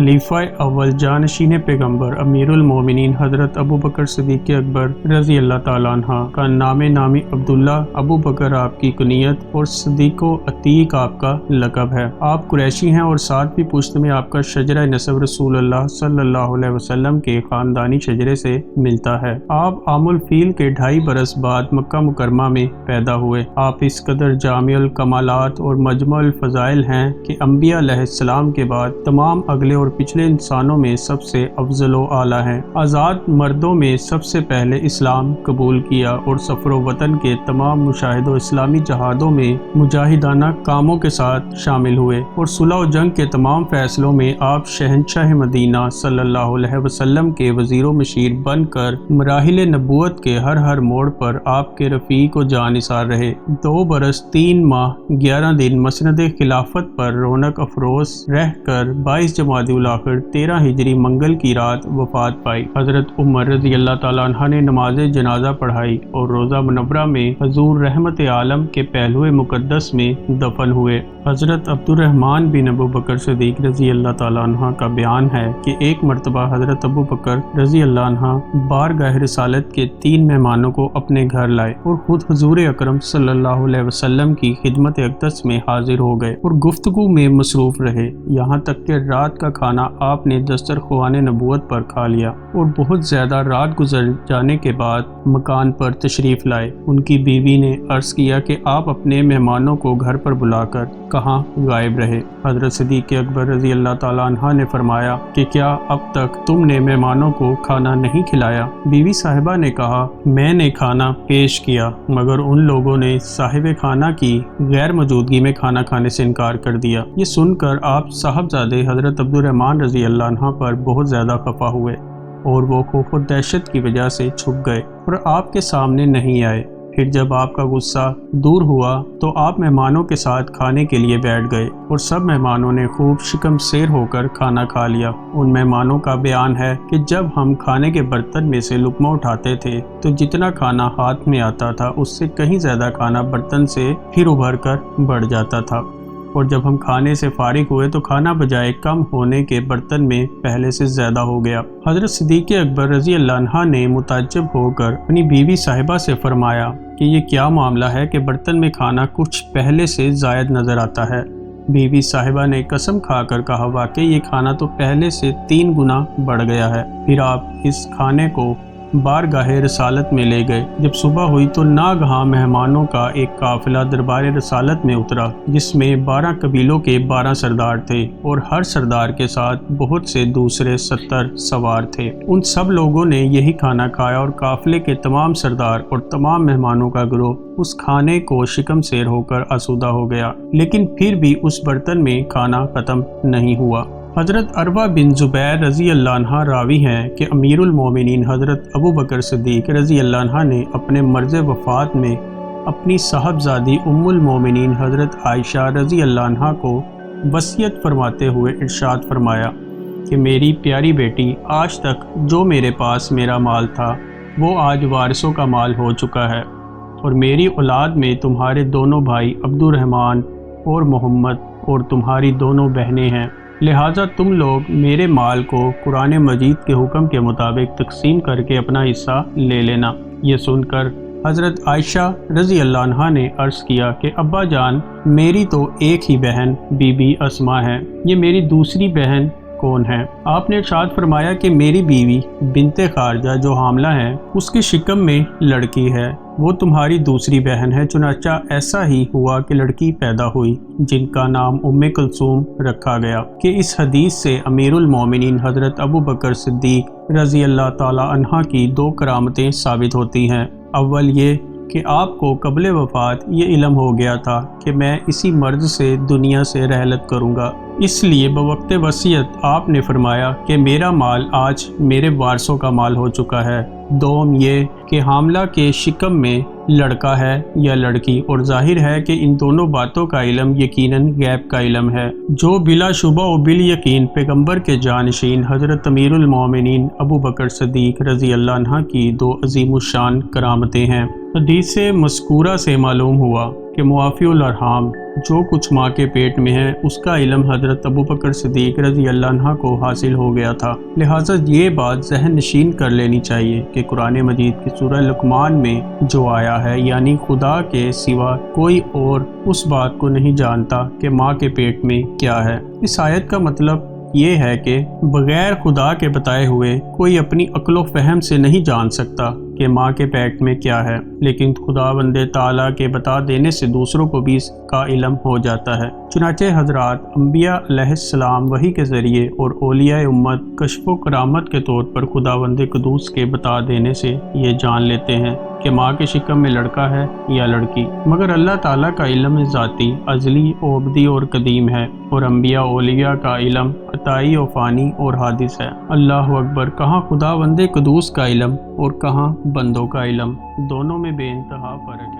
خلیفہ اول جانشین پیغمبر امیر المومنین حضرت ابو بکر صدیق اکبر رضی اللہ تعالیٰ عنہ کا نام نامی عبداللہ ابو بکر آپ کی کنیت اور صدیق و عتیق آپ کا لقب ہے۔ آپ قریشی ہیں اور ساتھ بھی پشت میں آپ کا شجرہ نصب رسول اللہ صلی اللہ علیہ وسلم کے خاندانی شجرے سے ملتا ہے۔ آپ عام الفیل کے ڈھائی برس بعد مکہ مکرمہ میں پیدا ہوئے۔ آپ اس قدر جامع الکمالات اور مجمع الفضائل ہیں کہ انبیاء علیہ السلام کے بعد تمام اگلے اور پچھلے انسانوں میں سب سے افضل و اعلیٰ ہیں۔ آزاد مردوں میں سب سے پہلے اسلام قبول کیا اور سفر و وطن کے تمام مشاہد و اسلامی جہادوں میں مجاہدانہ کاموں کے ساتھ شامل ہوئے اور صلح و جنگ کے تمام فیصلوں میں آپ شہنشاہ مدینہ صلی اللہ علیہ وسلم کے وزیر و مشیر بن کر مراحل نبوت کے ہر ہر موڑ پر آپ کے رفیق و جانثار رہے۔ دو برس، تین ماہ، گیارہ دن مسند خلافت پر رونق افروز رہ کر بائیس جماعت الاخر تیرہ ہجری منگل کی رات وفات پائی۔ حضرت عمر رضی اللہ تعالیٰ عنہ نے نماز جنازہ پڑھائی اور روزہ منورہ میں حضور رحمت عالم کے پہلو مقدس میں دفن ہوئے۔ حضرت عبد الرحمن بن ابو بکر صدیق رضی اللہ تعالیٰ عنہ کا بیان ہے کہ ایک مرتبہ حضرت ابو بکر رضی اللہ عنہ بار گاہ رسالت کے تین مہمانوں کو اپنے گھر لائے اور خود حضور اکرم صلی اللہ علیہ وسلم کی خدمت اقدس میں حاضر ہو گئے اور گفتگو میں مصروف رہے۔ یہاں تک کہ رات کا کھانا آپ نے دسترخوان نبوت پر کھا لیا اور بہت زیادہ رات گزر جانے کے بعد مکان پر تشریف لائے۔ ان کی بیوی نے عرض کیا کہ آپ اپنے مہمانوں کو گھر پر بلا کر کہاں غائب رہے۔ حضرت صدیق اکبر رضی اللہ تعالیٰ عنہ نے فرمایا کہ کیا اب تک تم نے مہمانوں کو کھانا نہیں کھلایا؟ بیوی صاحبہ نے کہا، میں نے کھانا پیش کیا، مگر ان لوگوں نے صاحب خانہ کی غیر موجودگی میں کھانا کھانے سے انکار کر دیا۔ یہ سن کر آپ صاحبزادے حضرت عبد الرحمان رضی اللہ عنہ پر بہت زیادہ خفا ہوئے اور وہ خوف و دہشت کی وجہ سے چھپ گئے اور آپ کے سامنے نہیں آئے۔ پھر جب آپ کا غصہ دور ہوا تو آپ مہمانوں کے ساتھ کھانے کے لیے بیٹھ گئے اور سب مہمانوں نے خوب شکم سیر ہو کر کھانا کھا لیا۔ ان مہمانوں کا بیان ہے کہ جب ہم کھانے کے برتن میں سے لکمہ اٹھاتے تھے تو جتنا کھانا ہاتھ میں آتا تھا اس سے کہیں زیادہ کھانا برتن سے پھر ابھر کر بڑھ جاتا تھا۔ اور جب ہم کھانے سے فارغ ہوئے تو کھانا بجائے کم ہونے کے برتن میں پہلے سے زیادہ ہو گیا۔ حضرت صدیق اکبر رضی اللہ عنہ نے متعجب ہو کر اپنی بیوی صاحبہ سے فرمایا کہ یہ کیا معاملہ ہے کہ برتن میں کھانا کچھ پہلے سے زائد نظر آتا ہے۔ بیوی صاحبہ نے قسم کھا کر کہا، واقعی یہ کھانا تو پہلے سے تین گنا بڑھ گیا ہے۔ پھر آپ اس کھانے کو بار گاہ رسالت میں لے گئے۔ جب صبح ہوئی تو ناگہاں مہمانوں کا ایک قافلہ دربار رسالت میں اترا، جس میں بارہ قبیلوں کے بارہ سردار تھے اور ہر سردار کے ساتھ بہت سے دوسرے ستر سوار تھے۔ ان سب لوگوں نے یہی کھانا کھایا اور قافلے کے تمام سردار اور تمام مہمانوں کا گروہ اس کھانے کو شکم سیر ہو کر آسودہ ہو گیا، لیکن پھر بھی اس برتن میں کھانا ختم نہیں ہوا۔ حضرت عربہ بن زبیر رضی اللہ عنہ راوی ہیں کہ امیر المومنین حضرت ابو بکر صدیق رضی اللہ عنہ نے اپنے مرض وفات میں اپنی صاحبزادی ام المومنین حضرت عائشہ رضی اللہ عنہ کو وصیت فرماتے ہوئے ارشاد فرمایا کہ میری پیاری بیٹی، آج تک جو میرے پاس میرا مال تھا، وہ آج وارثوں کا مال ہو چکا ہے اور میری اولاد میں تمہارے دونوں بھائی عبد الرحمن اور محمد اور تمہاری دونوں بہنیں ہیں۔ لہٰذا تم لوگ میرے مال کو قرآن مجید کے حکم کے مطابق تقسیم کر کے اپنا حصہ لے لینا۔ یہ سن کر حضرت عائشہ رضی اللہ عنہ نے عرض کیا کہ، ابا جان، میری تو ایک ہی بہن بی بی اسما ہے۔ یہ میری دوسری بہن کون ہے؟ آپ نے ارشاد فرمایا کہ میری بیوی بنت خارجہ جو حاملہ ہے، اس کی شکم میں لڑکی ہے۔ وہ تمہاری دوسری بہن ہے۔ چنانچہ ایسا ہی ہوا کہ لڑکی پیدا ہوئی، جن کا نام ام کلثوم رکھا گیا، کہ اس حدیث سے امیر المومنین حضرت ابو بکر صدیق رضی اللہ تعالی عنہ کی دو کرامتیں ثابت ہوتی ہیں۔ اول یہ کہ آپ کو قبل وفات یہ علم ہو گیا تھا کہ میں اسی مرض سے دنیا سے رحلت کروں گا۔ اس لیے بوقت وصیت آپ نے فرمایا کہ میرا مال آج میرے وارثوں کا مال ہو چکا ہے۔ دوم یہ کہ حاملہ کے شکم میں لڑکا ہے یا لڑکی، اور ظاہر ہے کہ ان دونوں باتوں کا علم یقیناً غیب کا علم ہے۔ جو بلا شبہ و بل یقین پیغمبر کے جانشین حضرت امیر المومنین ابو بکر صدیق رضی اللہ عنہ کی دو عظیم الشان کرامتیں ہیں۔ حدیث مذکورہ سے معلوم ہوا کہ معافی الرحام جو کچھ ماں کے پیٹ میں ہے، اس کا علم حضرت ابو بکر صدیق رضی اللہ عنہ کو حاصل ہو گیا تھا۔ لہٰذا یہ بات ذہن نشین کر لینی چاہیے کہ قرآن مجید کی سورہ لکمان میں جو آیا ہے یعنی خدا کے سوا کوئی اور اس بات کو نہیں جانتا کہ ماں کے پیٹ میں کیا ہے۔ اس آیت کا مطلب یہ ہے کہ بغیر خدا کے بتائے ہوئے کوئی اپنی عقل و فہم سے نہیں جان سکتا۔ کہ ماں کے پیٹ میں کیا ہے، لیکن خدا بند تعالیٰ کے بتا دینے سے دوسروں کو بھی اس کا علم ہو جاتا ہے۔ چنانچہ حضرات انبیاء علیہ السلام وہی کے ذریعے اور اولیاء امت کشف و کرامت کے طور پر خداوند قدوس کے بتا دینے سے یہ جان لیتے ہیں کہ ماں کے شکم میں لڑکا ہے یا لڑکی۔ مگر اللہ تعالیٰ کا علم ذاتی ازلی عبدی اور قدیم ہے اور انبیاء اولیاء کا علم عطائی و فانی اور حادث ہے۔ اللہ اکبر، کہاں خدا بند قدوس کا علم اور کہاں بندوں کا علم؟ دونوں میں بے انتہا فرق ہے۔